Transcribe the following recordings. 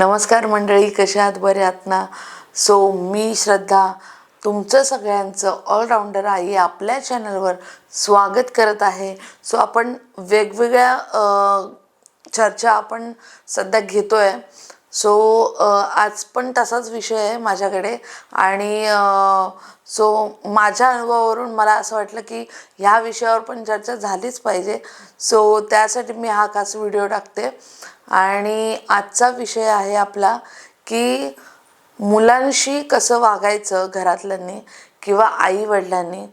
नमस्कार मंडळी कशा आहात? बरे आहात ना? सो मी श्रद्धा तुमचं सगळ्यांचं ऑलराऊंडर आई आपल्या चॅनलवर स्वागत करत आहे. सो आपण वेगवेगळ्या चर्चा आपण सध्या घेतो आहे सो आज पण तसाच विषय आहे माझ्याकडे. आणि सो माझ्या अनुभवावरून मला असं वाटलं की ह्या विषयावर पण चर्चा झालीच पाहिजे. सो त्यासाठी मी हा खास व्हिडिओ टाकते. आणि आजचा विषय आहे आपला की मुलांशी कसं वागायचं घरातल्यांनी किंवा आई वडिलांनी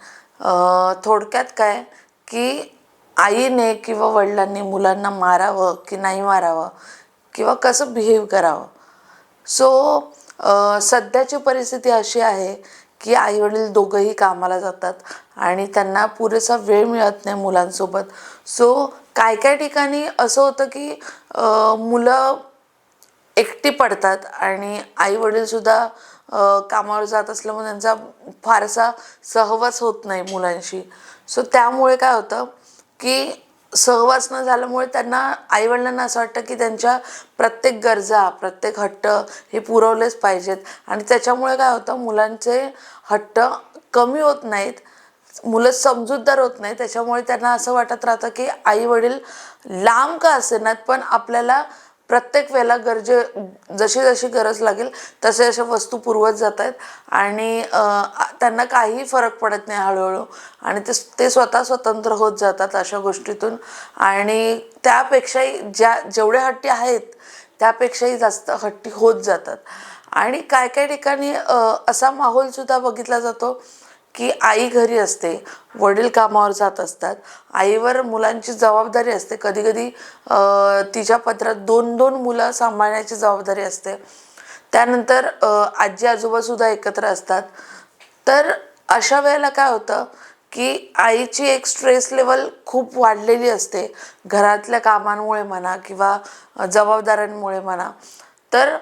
थोडक्यात काय की आईने किंवा वडिलांनी मुलांना मारावं की नाही मारावं किंवा कसं बिहेव करावं? सो सध्याची परिस्थिती अशी आहे की आईवडील दोघंही कामाला जातात आणि त्यांना पुरेसा वेळ मिळत नाही मुलांसोबत. सो काय काय ठिकाणी असं होतं की मुलं एकटी पडतात आणि आई वडीलसुद्धा कामावर जात असल्यामुळे त्यांचा फारसा सहवास होत नाही मुलांशी. सो त्यामुळे काय होतं की सहवास न झाल्यामुळे त्यांना आईवडिलांना असं वाटतं की त्यांच्या प्रत्येक गरजा प्रत्येक हट्ट हे पुरवलेच पाहिजेत. आणि त्याच्यामुळे काय होतं मुलांचे हट्ट कमी होत नाहीत मुलं समजूतदार होत नाही त्याच्यामुळे त्यांना असं वाटत राहतं की आई वडील लांब का असेनात पण आपल्याला प्रत्येक वेळेला गरजे जशी जशी गरज लागेल तसे अशा वस्तू पुरवत जात आहेत आणि त्यांना काहीही फरक पडत नाही हळूहळू. आणि ते ते स्वतः स्वतंत्र होत जातात अशा गोष्टीतून. आणि त्यापेक्षाही ज्या जेवढे हट्टी आहेत त्यापेक्षाही जास्त हट्टी होत जातात. आणि काय काय ठिकाणी असा माहोलसुद्धा बघितला जातो की आई घरी असते वडील कामावर जात असतात आईवर मुलांची जबाबदारी असते. कधीकधी तिच्या पत्रात दोन दोन मुलं सांभाळण्याची जबाबदारी असते. त्यानंतर आजी आजोबासुद्धा एकत्र असतात. तर अशा वेळेला काय होतं की आईची एक स्ट्रेस लेवल खूप वाढलेली असते. घरातल्या कामांमुळे म्हणा किंवा जबाबदाऱ्यांमुळे म्हणा. तर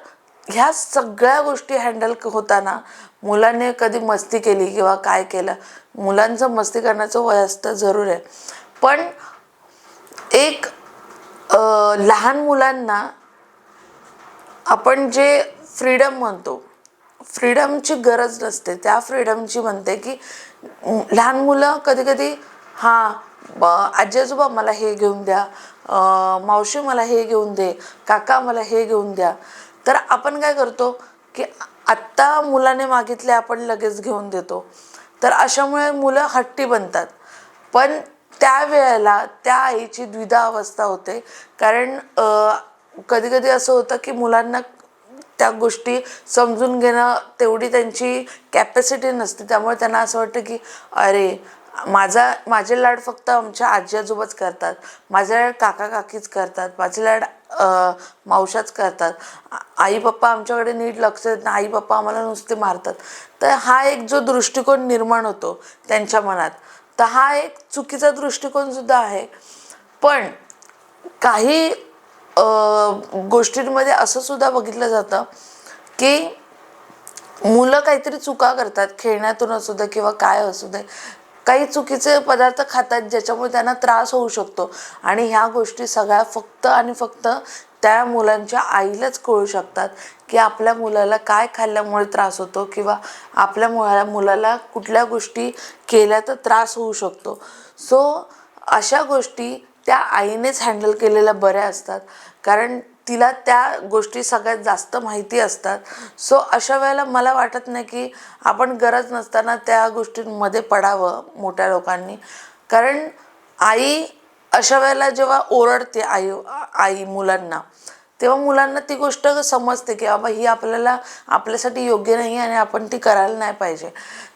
ह्या सगळ्या गोष्टी हँडल होताना मुलांनी कधी मस्ती केली किंवा काय केलं? मुलांचं मस्ती करण्याचं वय असतं जरूर आहे. पण एक लहान मुलांना आपण जे फ्रीडम म्हणतो फ्रीडमची गरज नसते. त्या फ्रीडमची म्हणते की लहान मुलं कधीकधी हां आजी आजोबा मला हे घेऊन द्या मावशी मला हे घेऊन दे काका मला हे घेऊन द्या. तर आपण काय करतो की आत्ता मुलाने मागितले आपण लगेच घेऊन देतो. तर अशामुळे मुलं हट्टी बनतात. पण त्यावेळेला त्या आईची द्विधा अवस्था होते. कारण कधी कधी असं होतं की मुलांना त्या गोष्टी समजून घेणं तेवढी त्यांची कॅपॅसिटी नसते. त्यामुळे त्यांना असं वाटतं की अरे माझा माझे लाड फक्त आमच्या आजी आजोबाच करतात. माझे लाड काका काकीच करतात. माझे लाड मावशाच करतात. आई पप्पा आमच्याकडे नीट लक्ष देत नाही. आई पप्पा आम्हाला नुसते मारतात. तर हा एक जो दृष्टिकोन निर्माण होतो त्यांच्या मनात तर हा एक चुकीचा दृष्टिकोनसुद्धा आहे. पण काही गोष्टींमध्ये असं सुद्धा बघितलं जातं की मुलं काहीतरी चुका करतात. खेळण्यातून असू दे किंवा काय असू दे. काही चुकीचे पदार्थ खातात ज्याच्यामुळे त्यांना त्रास होऊ शकतो. आणि ह्या गोष्टी सगळ्या फक्त आणि फक्त त्या मुलांच्या आईलाच कळू शकतात की आपल्या मुलाला काय खाल्ल्यामुळे त्रास होतो किंवा आपल्या मुला मुलाला कुठल्या गोष्टी केल्या तर त्रास होऊ शकतो. सो अशा गोष्टी त्या आईनेच हँडल केलेल्या बऱ्या असतात. कारण तिला त्या गोष्टी सगळ्यात जास्त माहिती असतात. सो अशा वेळेला मला वाटत नाही की आपण गरज नसताना त्या गोष्टींमध्ये पडावं मोठ्या लोकांनी. कारण आई अशा वेळेला जेव्हा ओरडते आई आई मुलांना तेव्हा मुलांना ती गोष्ट समजते की बाबा ही आपल्याला आपल्यासाठी योग्य नाही आणि आपण ती करायला नाही पाहिजे.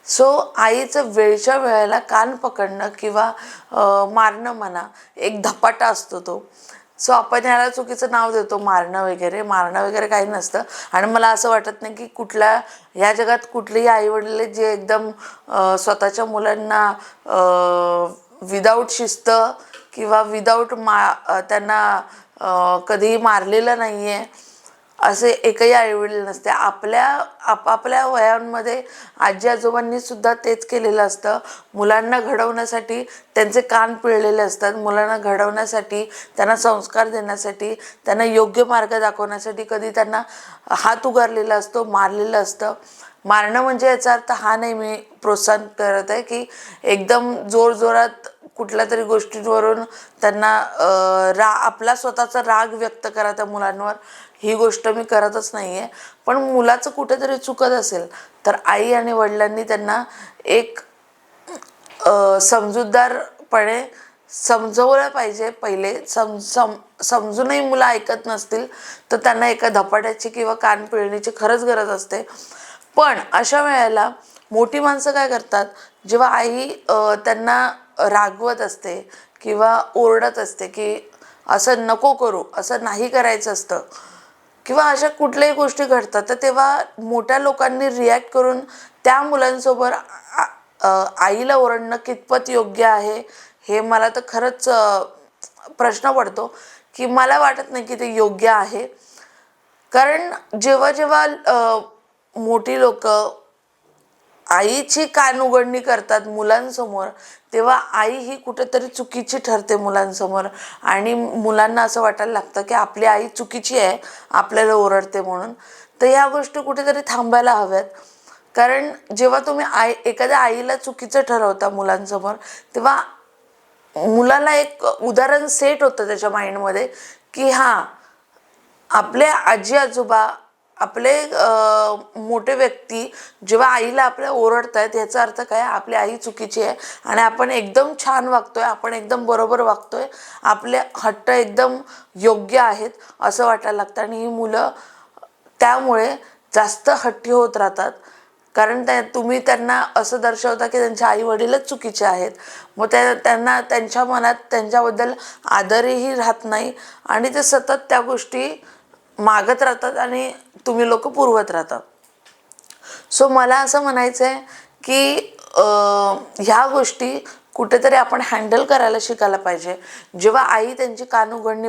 सो आईचं वेळच्या वेळेला कान पकडणं किंवा मारणं म्हणा एक धपाटा असतो तो. सो आपण याला चुकीचं नाव देतो मारणं वगैरे. मारणं वगैरे काही नसतं. आणि मला असं वाटत नाही की कुठल्या ह्या जगात कुठलेही आईवडील जे एकदम स्वतःच्या मुलांना विदाऊट शिस्त किंवा विदाऊट मा त्यांना कधीही मारलेलं नाही आहे असे एकही आईवडील नसते. आपल्या आपापल्या वयांमध्ये आजी आजोबांनी सुद्धा तेच केलेलं असतं. मुलांना घडवण्यासाठी त्यांचे कान पिळलेले असतात. मुलांना घडवण्यासाठी त्यांना संस्कार देण्यासाठी त्यांना योग्य मार्ग दाखवण्यासाठी कधी त्यांना हात उगारलेला असतो मारलेलं असतं. मारणं म्हणजे याचा अर्थ हा नाही मी प्रोत्साहन करत आहे की एकदम जोरजोरात कुठल्या तरी गोष्टींवरून त्यांना रा आपला स्वतःचा राग व्यक्त करा त्या मुलांवर. ही गोष्ट मी करतच नाही आहे पण मुलाचं कुठेतरी चुकत असेल तर आई आणि वडिलांनी त्यांना एक समजूतदारपणे समजवलं पाहिजे. पहिले सम सम समजूनही मुलं ऐकत नसतील तर त्यांना एका धपाट्याची किंवा कान पिळण्याची खरंच गरज असते. पण अशा वेळेला मोठी माणसं काय करतात जेव्हा आई त्यांना रागवत असते किंवा ओरडत असते की असं नको करू असं नाही करायचं असतं किंवा अशा कुठल्याही गोष्टी घडतात तर तेव्हा मोठ्या लोकांनी रिॲक्ट करून त्या मुलांसोबत आ- आईला ओरडणं कितपत योग्य आहे हे मला तर खरंच प्रश्न पडतो की मला वाटत नाही की ते योग्य आहे. कारण जेव्हा जेव्हा मोठी लोक आईची कान उघडणी करतात मुलांसमोर तेव्हा आई ही कुठेतरी चुकीची ठरते मुलांसमोर. आणि मुलांना असं वाटायला लागतं की आपली आई चुकीची आहे आपल्याला ओरडते म्हणून. तर ह्या गोष्टी कुठेतरी थांबायला हव्यात. कारण जेव्हा तुम्ही आई एखाद्या आईला चुकीचं ठरवता मुलांसमोर तेव्हा मुलाला एक उदाहरण सेट होतं त्याच्या माइंडमध्ये की हां आपले आजी आजोबा आपले मोठे व्यक्ती जेव्हा आईला आपल्या ओरडत आहेत याचा अर्थ काय? आपली आई चुकीची आहे आणि आपण एकदम छान वागतोय आपण एकदम बरोबर वागतोय आपले हट्ट एकदम योग्य आहेत असं वाटायला लागतं. आणि ही मुलं त्यामुळे जास्त हट्टी होत राहतात. कारण त्या तुम्ही त्यांना असं दर्शवता की त्यांचे आई वडीलच चुकीचे आहेत. मग त्या त्यांना त्यांच्या मनात त्यांच्याबद्दल आदरही राहत नाही. आणि ते सतत त्या गोष्टी मागत राहतात आणि तुम्ही लोक पुरवत राहता सो मला असं म्हणायचं आहे की ह्या गोष्टी कुठेतरी आपण हँडल करायला शिकायला पाहिजे. जेव्हा आई त्यांची कान उघडणी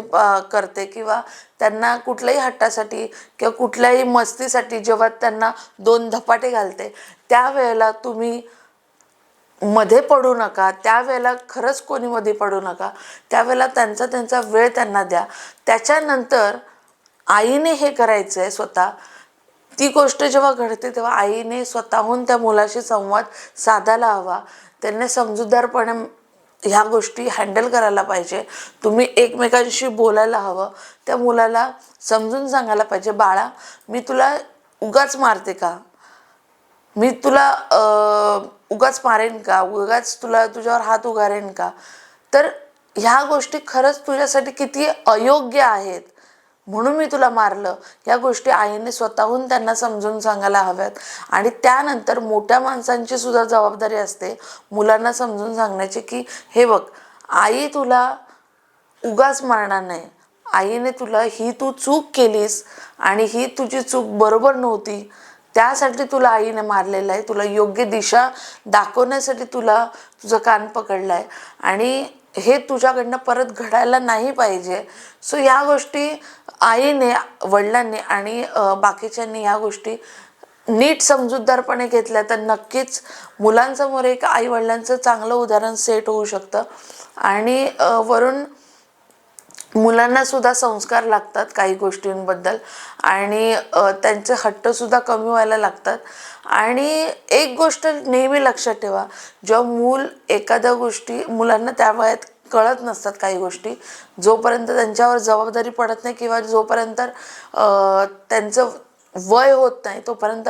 करते किंवा त्यांना कुठल्याही हट्टासाठी किंवा कुठल्याही मस्तीसाठी जेव्हा त्यांना दोन धपाटे घालते त्यावेळेला तुम्ही मध्ये पडू नका. त्यावेळेला खरंच कोणी मध्ये पडू नका. त्यावेळेला त्यांचा त्यांचा वेळ त्यांना द्या. त्याच्यानंतर आईने हे करायचं आहे स्वतः. ती गोष्ट जेव्हा घडते तेव्हा आईने स्वतःहून त्या मुलाशी संवाद साधायला हवा. त्यांनी समजूतदारपणे ह्या गोष्टी हँडल करायला पाहिजे. तुम्ही एकमेकांशी बोलायला हवं. त्या मुलाला समजून सांगायला पाहिजे बाळा मी तुला उगाच मारते का? मी तुला उगाच मारेन का? उगाच तुला तुझ्यावर हात उगारेन का? तर ह्या गोष्टी खरंच तुझ्यासाठी किती अयोग्य आहेत. म्हणून मी तुला मारलं. या गोष्टी आईने स्वतःहून त्यांना समजून सांगायला हव्यात. आणि त्यानंतर मोठ्या माणसांची सुद्धा जबाबदारी असते मुलांना समजून सांगण्याची की हे बघ आई तुला उगाच मारणार नाही. आईने तुला ही तू चूक केलीस आणि ही तुझी चूक बरोबर नव्हती. त्यासाठी तुला आईने मारलेलं आहे. तुला योग्य दिशा दाखवण्यासाठी तुला तुझं कान पकडलं आहे आणि हे तुझ्याकडनं परत घडायला नाही पाहिजे. सो ह्या गोष्टी आईने वडिलांनी आणि बाकीच्यांनी ह्या गोष्टी नीट समजूतदारपणे घेतल्या तर नक्कीच मुलांसमोर एक आई वडिलांचं चांगलं उदाहरण सेट होऊ शकतं. आणि वरून मुलांना सुद्धा संस्कार लागतात काही गोष्टींबद्दल. आणि अ, त्यांचे हट्टसुद्धा कमी व्हायला लागतात. आणि एक गोष्ट नेहमी लक्षात ठेवा जेव्हा मूल एखाद्या गोष्टी मुलांना त्या वयात कळत नसतात काही गोष्टी जोपर्यंत त्यांच्यावर जबाबदारी पडत नाही किंवा जोपर्यंत त्यांचं वय होत नाही तोपर्यंत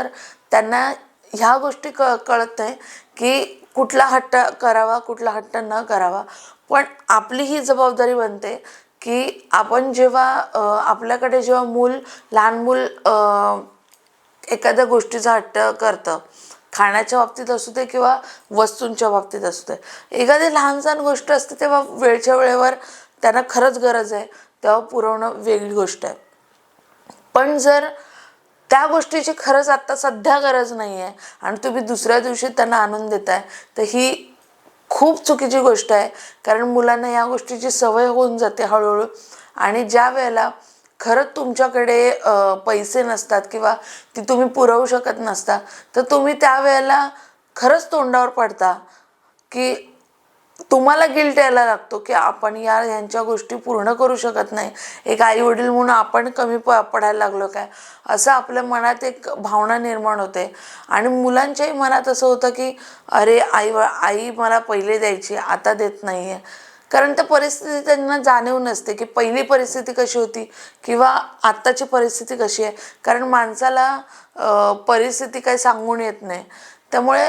त्यांना ह्या गोष्टी क कळत नाही की कुठला हट्ट करावा कुठला हट्ट न करावा. पण आपली ही जबाबदारी बनते की आपण जेव्हा आपल्याकडे जेव्हा मूल लहान मूल एखाद्या गोष्टीचा हट्ट करतं खाण्याच्या बाबतीत असू दे किंवा वस्तूंच्या बाबतीत असू दे एखादी लहानसहान गोष्ट असते तेव्हा वेळच्या वेळेवर त्यांना खरंच गरज आहे तेव्हा पुरवणं वेगळी गोष्ट आहे. पण जर त्या गोष्टीची खरंच आत्ता सध्या गरज नाही आहे आणि तुम्ही दुसऱ्या दिवशी त्यांना आणून देताय तर ही खूप चुकीची गोष्ट आहे. कारण मुलांना या गोष्टीची सवय होऊन जाते हळूहळू. आणि ज्या वेळेला खरंच तुमच्याकडे पैसे नसतात किंवा ती तुम्ही पुरवू शकत नसता तर तुम्ही त्यावेळेला खरंच तोंडावर पडता की तुम्हाला गिल्ट यायला लागतो की आपण या ह्यांच्या गोष्टी पूर्ण करू शकत नाही. एक आई वडील म्हणून आपण कमी प पडायला लागलो काय? असं आपल्या मनात एक भावना निर्माण होते. आणि मुलांच्याही मनात असं होतं की अरे आई व आई मला पहिले द्यायची आता देत नाही आहे कारण त्या परिस्थिती त्यांना जाणीव नसते की पहिली परिस्थिती कशी होती किंवा आत्ताची परिस्थिती कशी आहे. कारण माणसाला परिस्थिती काही सांगून येत नाही. त्यामुळे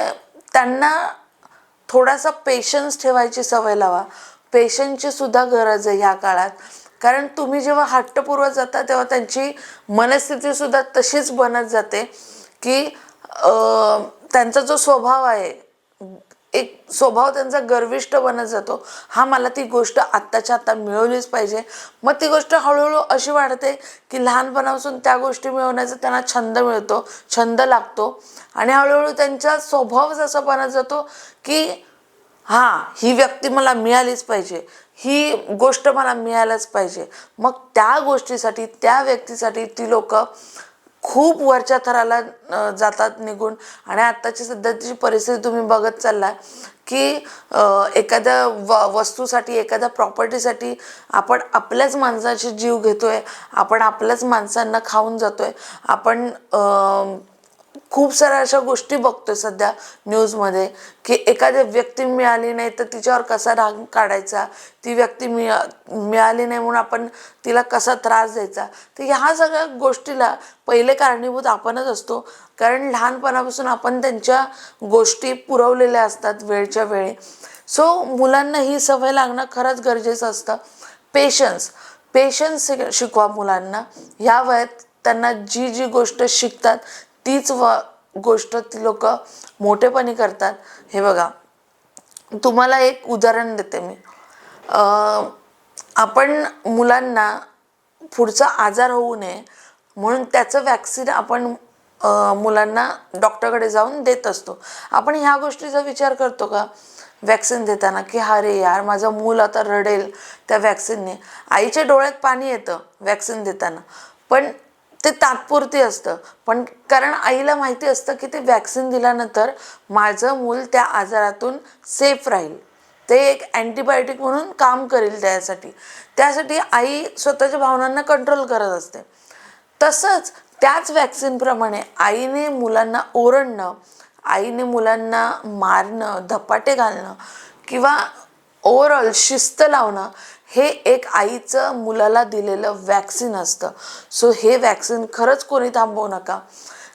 त्यांना थोडासा पेशन्स ठेवायची सवय लावा. पेशन्सची सुद्धा गरज आहे ह्या काळात. कारण तुम्ही जेव्हा हट्टपूर्वक जाता तेव्हा त्यांची मनस्थितीसुद्धा तशीच बनत जाते की त्यांचा जो स्वभाव आहे एक स्वभाव त्यांचा गर्विष्ट बनत जातो. हा मला ती गोष्ट आत्ताच्या आत्ता मिळवलीच पाहिजे. मग ती गोष्ट हळूहळू अशी वाढते की लहानपणापासून त्या गोष्टी मिळवण्याचा त्यांना छंद मिळतो छंद लागतो. आणि हळूहळू त्यांचा स्वभाव जसा बनत जातो की हां ही व्यक्ती मला मिळालीच पाहिजे. ही गोष्ट मला मिळायलाच पाहिजे. मग त्या गोष्टीसाठी त्या व्यक्तीसाठी ती लोक खूप वरच्या थराला जातात निघून. आणि आत्ताची सध्याची परिस्थिती तुम्ही बघत चाललाय की एखाद्या व वस्तूसाठी एखाद्या प्रॉपर्टीसाठी आपण आपल्याच माणसाचे जीव घेतोय आपण आपल्याच माणसांना खाऊन जातोय आपण खूप साऱ्या अशा गोष्टी बघतोय सध्या न्यूजमध्ये की एखादी व्यक्ती मिळाली नाही तर तिच्यावर कसा राग काढायचा? ती व्यक्ती मिळा मिळाली नाही म्हणून आपण तिला कसा त्रास द्यायचा? तर ह्या सगळ्या गोष्टीला पहिले कारणीभूत आपणच असतो. कारण लहानपणापासून आपण त्यांच्या गोष्टी पुरवलेल्या असतात वेळच्या वेळी. सो मुलांना ही सवय लागणं खरंच गरजेचं असतं. पेशन्स पेशन्स शिकवा मुलांना. ह्या वयात त्यांना जी जी गोष्ट शिकतात तीच व गोष्ट ती लोक मोठेपणी करतात. हे बघा तुम्हाला एक उदाहरण देते मी. आपण मुलांना पुढचा आजार होऊ नये म्हणून त्याचं वॅक्सिन आपण मुलांना डॉक्टरकडे जाऊन देत असतो. आपण ह्या गोष्टीचा विचार करतो का? वॅक्सिन देताना की अरे यार माझं मूल आता रडेल त्या वॅक्सिनने आईच्या डोळ्यात पाणी येतं वॅक्सिन देताना. पण ते तात्पुरती असतं. पण कारण आईला माहिती असतं की ते वॅक्सिन दिल्यानंतर माझं मूल त्या आजारातून सेफ राहील. ते एक अँटीबायोटिक म्हणून काम करेल त्यासाठी. त्यासाठी आई स्वतःच्या भावनांना कंट्रोल करत असते. तसंच त्याच वॅक्सिनप्रमाणे आईने मुलांना ओरडणं आईने मुलांना मारणं धपाटे घालणं किंवा ओव्हरऑल शिस्त लावणं हे एक आईचं मुलाला दिलेलं वॅक्सिन असतं. सो हे वॅक्सिन खरंच कोणी थांबवू नका.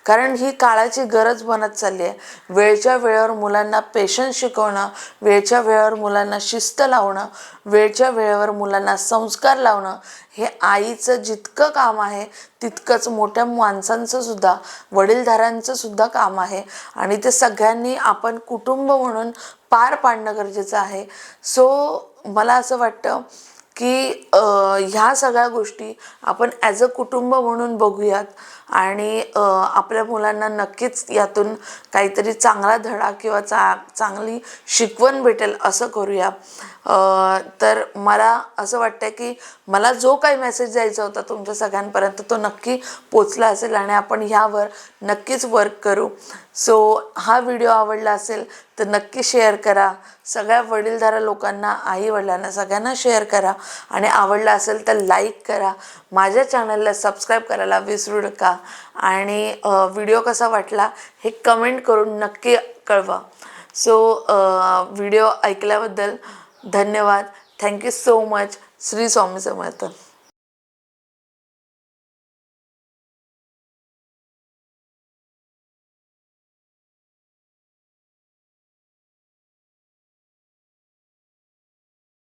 कारण ही काळाची गरज बनत चालली आहे वेळच्या वेळेवर मुलांना पेशन्स शिकवणं वेळच्या वेळेवर मुलांना शिस्त लावणं वेळच्या वेळेवर मुलांना संस्कार लावणं हे आईचं जितकं काम आहे तितकंच मोठ्या माणसांचं सुद्धा वडीलधाऱ्यांचं सुद्धा काम आहे. आणि ते सगळ्यांनी आपण कुटुंब म्हणून पार पाडणं गरजेचं आहे. सो मला असं वाटतं की ह्या सगळ्या गोष्टी आपण ॲज अ कुटुंब म्हणून बघूयात. आणि आपल्या मुलांना नक्कीच यातून काहीतरी चांगला धडा किंवा चा चांगली शिकवण भेटेल असं करूया. तर मला असं वाटतं की मला जो काही मेसेज द्यायचा होता तुमच्या सगळ्यांपर्यंत तो नक्की पोचला असेल आणि आपण ह्यावर नक्कीच वर्क करू. सो हा व्हिडिओ आवडला असेल तर नक्की शेअर करा. सगळ्या वडीलधाऱ्या लोकांना आई वडिलांना सगळ्यांना शेअर करा. आणि आवडला असेल तर लाईक करा. माझ्या चॅनलला सबस्क्राईब करायला विसरू नका. आणि व्हिडिओ कसा वाटला हे कमेंट करून नक्की कळवा. सो व्हिडिओ ऐकल्याबद्दल धन्यवाद. Thank you so much. Shri Swami Samarth.